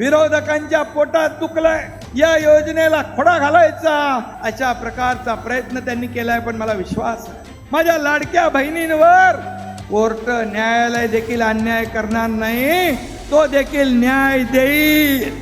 विरोधकांच्या पोटात दुखलंय. या योजनेला खोडा घालायचा. अशा प्रकारचा प्रयत्न त्यांनी केलाय पण मला विश्वास आहे. माझ्या लाडक्या बहिणींवर कोर्ट न्यायालय देखील अन्याय करणार नाही. तो देखील न्याय देईल.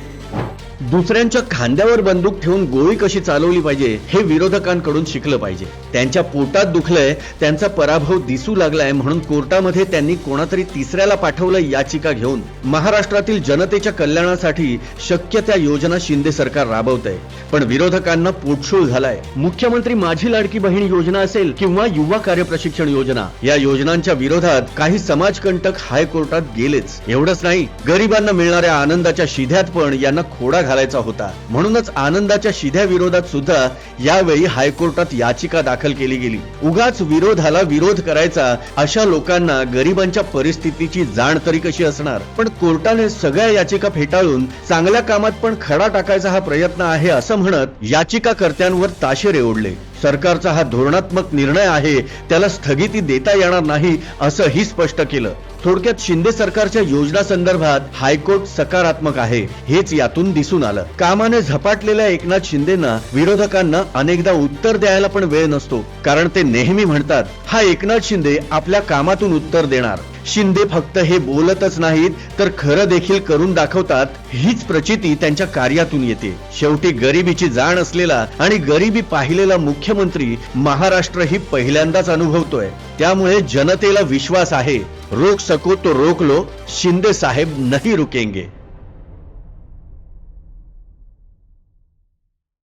दुसऱ्यांच्या खांद्यावर बंदूक ठेवून गोळी कशी चालवली पाहिजे हे विरोधकांकडून शिकलं पाहिजे. त्यांच्या पोटात दुखलंय त्यांचा पराभव दिसू लागलाय म्हणून कोर्टामध्ये त्यांनी कोणातरी तिसऱ्याला पाठवलं याचिका घेऊन. महाराष्ट्रातील जनतेच्या कल्याणासाठी शक्य त्या योजना शिंदे सरकार राबवत आहे पण विरोधकांना पोटशूळ झालाय. मुख्यमंत्री माझी लाडकी बहीण योजना असेल किंवा युवा कार्य प्रशिक्षण योजना या योजनांच्या विरोधात काही समाजकंटक हायकोर्टात गेलेच. एवढंच नाही गरिबांना मिळणाऱ्या आनंदाच्या शिध्यात पण यांना खोडा घालायचा होता. म्हणूनच आनंदाच्या शिध्या विरोधात सुद्धा यावेळी हायकोर्टात याचिका दाखल केली गेली. उगाच विरोधाला विरोध करायचा अशा लोकांना गरिबांच्या परिस्थितीची जाण तरी कशी असणार? पण कोर्टाने सगळ्या याचिका फेटाळून चांगल्या कामात पण खडा टाकायचा हा प्रयत्न आहे असं म्हणत याचिकाकर्त्यांवर ताशेरे ओढले. सरकारचा हा धोरणात्मक निर्णय आहे त्याला स्थगिती देता येणार नाही असंही स्पष्ट केलं. थोडक्यात शिंदे सरकारच्या योजना संदर्भात हायकोर्ट सकारात्मक आहे हेच यातून दिसून आलं. कामाने झपाटलेल्या एकनाथ शिंदेना विरोधकांना अनेकदा उत्तर द्यायला पण वेळ नसतो कारण ते नेहमी म्हणतात हा एकनाथ शिंदे आपल्या कामातून उत्तर देणार. शिंदे फक्त हे बोलतच नाहीत तर खरं देखील करून दाखवतात हीच प्रचिती त्यांच्या कार्यातून येते. शेवटी गरिबीची जाण असलेला आणि गरिबी पाहिलेला मुख्यमंत्री महाराष्ट्र ही पहिल्यांदाच अनुभवतोय. त्यामुळे जनतेला विश्वास आहे रोक सको तो रोक लो शिंदे साहेब नहीं रुकेंगे।